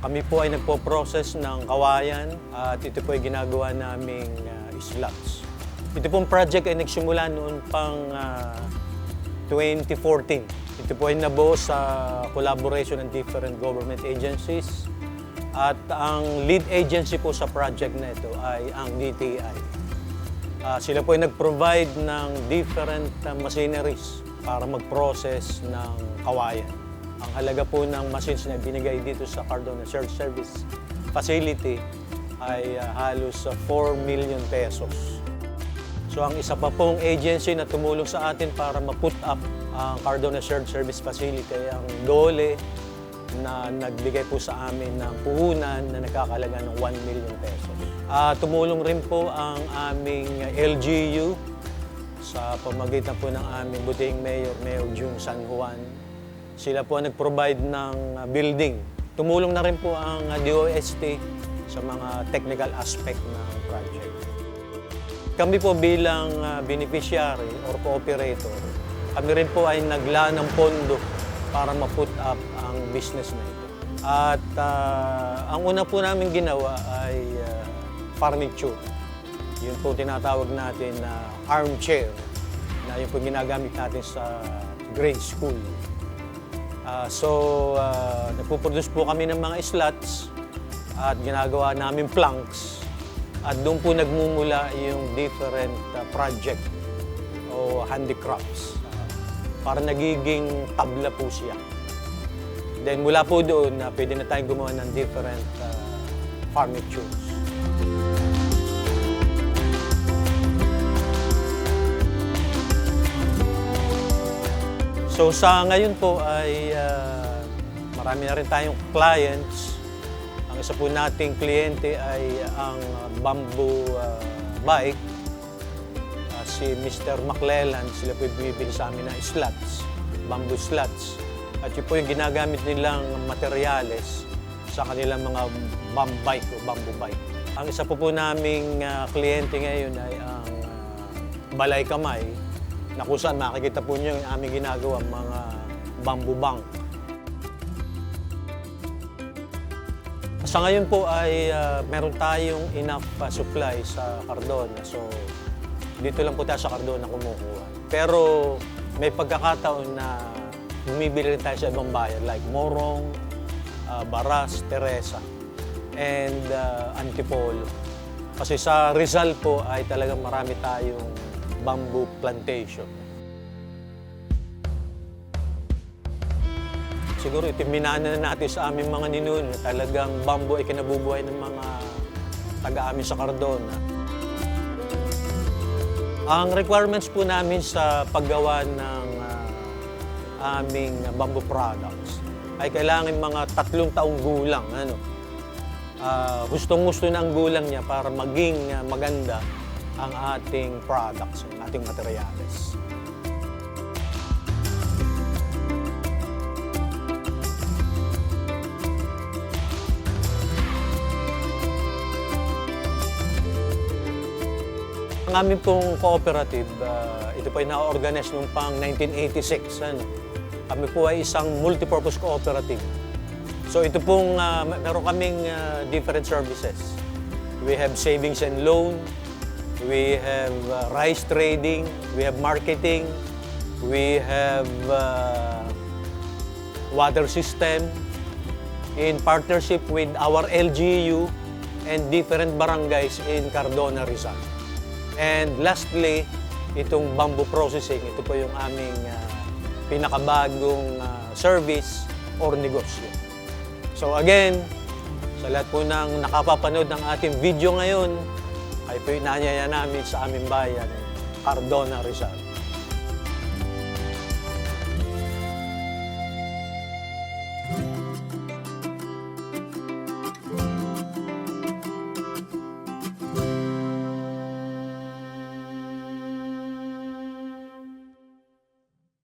Kami po ay nagpo-process ng kawayan at ito po ay ginagawa naming uh, slots. Ito pong project ay nagsimula noon pang ah, 2014. Ito po ay nabuo sa collaboration ng different government agencies at ang lead agency po sa project na ito ay ang DTI. Ah, sila po ay nag-provide ng different uh, machineries para mag-process ng kawayan. Ang halaga po ng machines na binigay dito sa Cardona Shared Service Facility ay uh, halos uh, 4 million pesos. So ang isa pa pong agency na tumulong sa atin para ma-put up ang Cardona Shared Service Facility ang DOLE na nagbigay po sa amin ng puhunan na nagkakalaga ng 1 million pesos. Ah, tumulong rin po ang aming LGU sa pamagitan po ng aming buting mayor, Mayor Jung San Juan. Sila po ang nag-provide ng ah, building. Tumulong na rin po ang ah, DOST sa mga technical aspect ng project. Kami po bilang ah, beneficiary or cooperator, kami rin po ay naglaan ng pondo para ma-put up ang business na ito. At ah, ang una po namin ginawa ay ah, furniture. Yun po tinatawag natin na armchair na yun po ginagamit natin sa grade school. Ah, so, uh, nagpuproduce po kami ng mga slots at ginagawa namin planks. At doon po nagmumula yung different uh, project o handicrafts. Ah, para nagiging tabla po siya. Then mula po doon, na pwede na tayong gumawa ng different uh, furnitures. So sa ngayon po ay ah, marami na rin tayong clients. Ang isa po nating kliyente ay ang bamboo ah, bike. Ah, si Mr. McClellan, sila po yung bumibili sa amin ng slots, bamboo slots. At yun po yung ginagamit nilang materyales sa kanilang mga bum bike o bamboo bike. Ang isa po po naming ah, kliyente ngayon ay ang ah, Balay Kamay na kung saan makikita po niyo yung aming ginagawa mga bamboo bank. Sa ngayon po ay ah, meron tayong enough ah, supply sa Cardona. So dito lang po tayo sa Cardona kumukuha. Pero may pagkakataon na bumibili tayo sa ibang bayan like Morong, ah, Baras, Teresa, and ah, Antipolo. Kasi sa Rizal po ay talagang marami tayong bamboo plantation. Siguro itiminana na natin sa aming mga ninuno, talagang bamboo ay kinabubuhay ng mga taga-amin sa Cardona. Ang requirements po namin sa paggawa ng ah, aming bamboo products ay kailangan mga tatlong taong gulang. Ano? Ah, gustong-gusto ng gulang niya para maging ah, maganda ang ating products, ang ating materyales. Ang aming pong cooperative, ah, ito po ay na-organize noong pang 1986. Ano? Kami po ay isang multipurpose cooperative. So ito pong, mer- meron kaming ah, different services. We have savings and loan, we have uh, rice trading, we have marketing, we have uh, water system in partnership with our LGU and different barangays in Cardona, Rizal. And lastly, itong bamboo processing, ito po yung aming uh, pinakabagong uh, service or negosyo. So again, sa lahat po ng nakapapanood ng ating video ngayon, ay po inanyaya namin sa aming bayan, Cardona, Rizal.